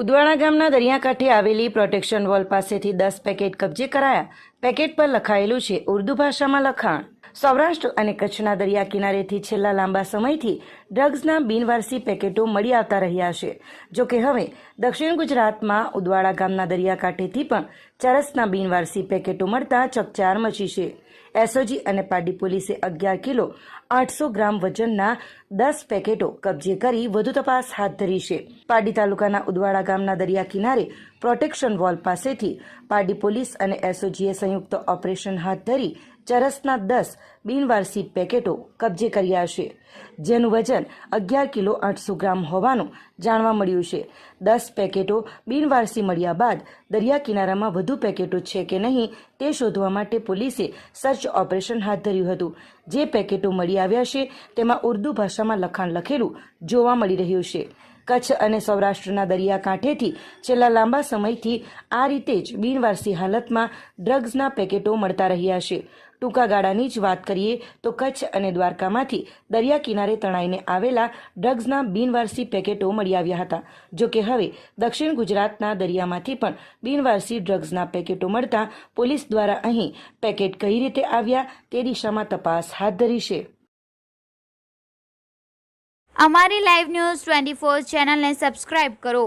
ઉદવાડા ગામના દરિયાકાંઠે આવેલી પ્રોટેક્શન વોલ પાસેથી દસ પેકેટ કબજે કરાયા. પેકેટ પર લખાયેલું છે, ઉર્દુ ભાષામાં લખાણ. સૌરાષ્ટ્ર અને કચ્છના દરિયા કિનારેથી છેલ્લા લાંબા સમયથી ડ્રગ્સના બિનવારસી પેકેટો મળી આવતા રહ્યા છે. જો કે હવે દક્ષિણ ગુજરાતમાં ઉદવાડા ગામના દરિયાકાંઠેથી પણ ચરસના બિનવારસી પેકેટો મળતા ચકચાર મચી છે. એસઓજી અને પાડી પોલીસે અગિયાર કિલો આઠસો ગ્રામ વજનના દસ પેકેટો કબજે કરી વધુ તપાસ હાથ ધરી છે. પાડી તાલુકાના ઉદવાડા ગામના દરિયા કિનારે પ્રોટેક્શન વોલ પાસેથી પાડી પોલીસ અને એસઓજીએ સંયુક્ત ઓપરેશન હાથ ધરી ચરસના દસ બિનવારસી પેકેટો કબજે કર્યા છે જેનું વજન અગિયાર કિલો આઠસો ગ્રામ હોવાનું જાણવા મળ્યું છે. દસ પેકેટો બિનવારસી મળ્યા બાદ દરિયા કિનારામાં વધુ પેકેટો છે કે નહીં તે શોધવા માટે પોલીસે સર્ચ ઓપરેશન હાથ ધર્યું હતું. જે પેકેટો મળી આવ્યા છે તેમાં ઉર્દુ ભાષામાં લખાણ લખેલું જોવા મળી રહ્યું છે. કચ્છ અને સૌરાષ્ટ્રના દરિયાકાંઠેથી છેલ્લા લાંબા સમયથી આ રીતે જ બિનવારસી હાલતમાં ડ્રગ્સના પેકેટો મળતા રહ્યા છે. ટૂંકા ગાળાની જ વાત કરીએ તો કચ્છ અને દ્વારકામાંથી દરિયા કિનારે તણાઈને આવેલા ડ્રગ્સના બિનવારસી પેકેટો મળી આવ્યા હતા. જો કે હવે દક્ષિણ ગુજરાતના દરિયામાંથી પણ બિનવારસી ડ્રગ્સના પેકેટો મળતા પોલીસ દ્વારા અહીં પેકેટ કઈ રીતે આવ્યા તે દિશામાં તપાસ હાથ ધરી છે. અમારી લાઈવ ન્યૂઝ ટ્વેન્ટી ફોર ચેનલને સબસ્ક્રાઇબ કરો.